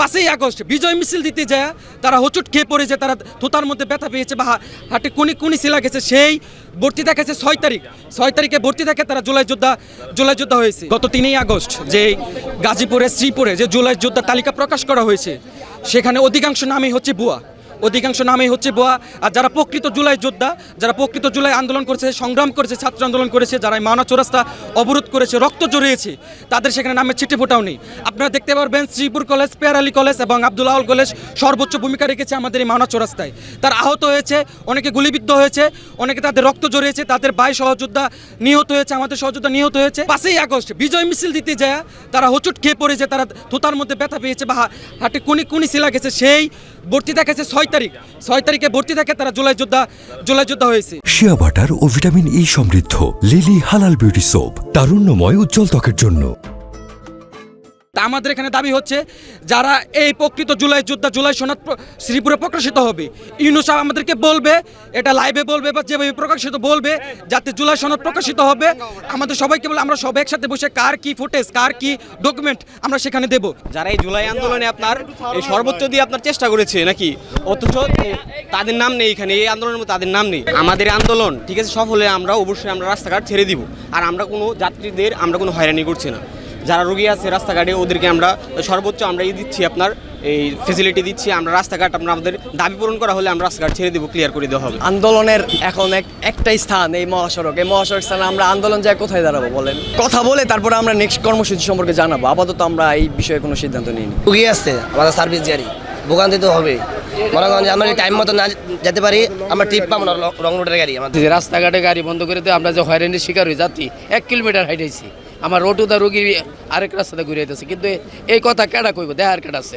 পাশেই আগস্ট, বিজয় মিছিল দিতে যায়, তারা হোচট খেয়ে পড়ে যে তারা থোতার মধ্যে ব্যথা পেয়েছে, বা হাটে কোনি কোনি শিলা গেছে, সেই ভর্তি দেখেছে ছয় তারিখ। ছয় তারিখে ভর্তি দেখে তারা জুলাই যোদ্ধা জুলাই যোদ্ধা হয়েছে। গত তিনই আগস্ট, যে গাজীপুরে শ্রীপুরে যে জুলাই যোদ্ধা তালিকা প্রকাশ করা হয়েছে, সেখানে অধিকাংশ নামই হচ্ছে বুয়া অধিকাংশ নামেই হচ্ছে বোয়া। আর যারা প্রকৃত জুলাই যোদ্ধা, যারা প্রকৃত জুলাই আন্দোলন করেছে, সংগ্রাম করেছে, ছাত্র আন্দোলন করেছে, যারা মাওনা চৌরাস্তা অবরোধ করেছে, রক্ত জড়িয়েছে, তাদের সেখানে নামের চিঠি ফোটাও নেই আপনারা দেখতে পারবেন শ্রীপুর কলেজ, পেয়ারালি কলেজ এবং আব্দুল কলেজ সর্বোচ্চ ভূমিকা রেখেছে আমাদের এই মাওনা চৌরাস্তায়। তারা আহত হয়েছে, অনেকে গুলিবিদ্ধ হয়েছে, অনেকে তাদের রক্ত জড়িয়েছে, তাদের বাই সহযোদ্ধা নিহত হয়েছে, আমাদের সহযোদ্ধা নিহত হয়েছে। পাঁচই আগস্ট, বিজয় মিছিল দিতে যায়, তারা হোঁচট খেয়ে পড়েছে তারা থোতার মধ্যে ব্যথা পেয়েছে বা হাটে কোনি কোনি শিলা গেছে, সেই ভর্তি দেখেছে ছয় তারিখ। ছয় তারিখে ভর্তি দেখে তারা জুলাই যোদ্ধা জুলাই যোদ্ধা হয়েছে। শিয়া বাটার ও ভিটামিন ই সমৃদ্ধ, লিলি হালাল বিউটি সোপ, তারুণ্যময় উজ্জ্বল ত্বকের জন্য। তা আমাদের এখানে দাবি হচ্ছে যারা এই প্রকৃত জুলাই যোদ্ধা, জুলাই সনদ শ্রীপুরে প্রকাশিত হবে। ইউনু সাহেব আমাদেরকে বলবে, এটা লাইভে বলবে বা যেভাবে প্রকাশিত বলবে, যাতে জুলাই সনদ প্রকাশিত হবে। আমাদের সবাইকে বলে আমরা সবাই একসাথে বসে কার কি ফুটেজ কার কি ডকুমেন্ট আমরা সেখানে দেবো। যারা এই জুলাই আন্দোলনে আপনার এই সর্বোচ্চ দিয়ে আপনার চেষ্টা করেছে নাকি? অথচ তাদের নাম নেই এখানে, এই আন্দোলনের মধ্যে তাদের নাম নেই। আমাদের আন্দোলন, ঠিক আছে, সফল হলে আমরা অবশ্যই আমরা রাস্তাঘাট ছেড়ে দিব। আর আমরা কোনো যাত্রীদের, আমরা কোনো হয়রানি করছি না। যারা রোগী আছে রাস্তাঘাটে ওদেরকে আমরা সর্বোচ্চ আমরা ই দিচ্ছি আপনার এই ফেসিলিটি দিচ্ছি। আমরা রাস্তাঘাট আমরা আমাদের দাবি পূরণ করা হলে আমরা রাস্তাঘাট ছেড়ে দিব ক্লিয়ার করে দেওয়া হবে। আন্দোলনের এখন এক একটাই স্থান এই মহাসড়ক। এই মহাসড়ক স্থানে আমরা আন্দোলন যায় কোথায় দাঁড়াবো বলেন? কথা বলে তারপরে আমরা নেক্সট কর্মসূচি সম্পর্কে জানাব। আপাতত আমরা এই বিষয়ে কোনো সিদ্ধান্ত নিইনি। রুগী আসছে আমাদের সার্ভিস জারি ভোগান্তি তো হবে মনে করেন আমরা টাইম মতো না যেতে পারি আমরা ট্রিপ পাবো না রং রোডের গাড়ি। আমাদের রাস্তাঘাটে গাড়ি বন্ধ করে দিয়ে আমরা যে হয়রানির শিকার হয়ে যাচ্ছি এক কিলোমিটার হাইটাইছি আমার রোটুদা রুগী আরেক রাস্তাতে ঘুরে যেতেছে কিন্তু এই কথা কেডা কইব? দেহার কেডা আছে?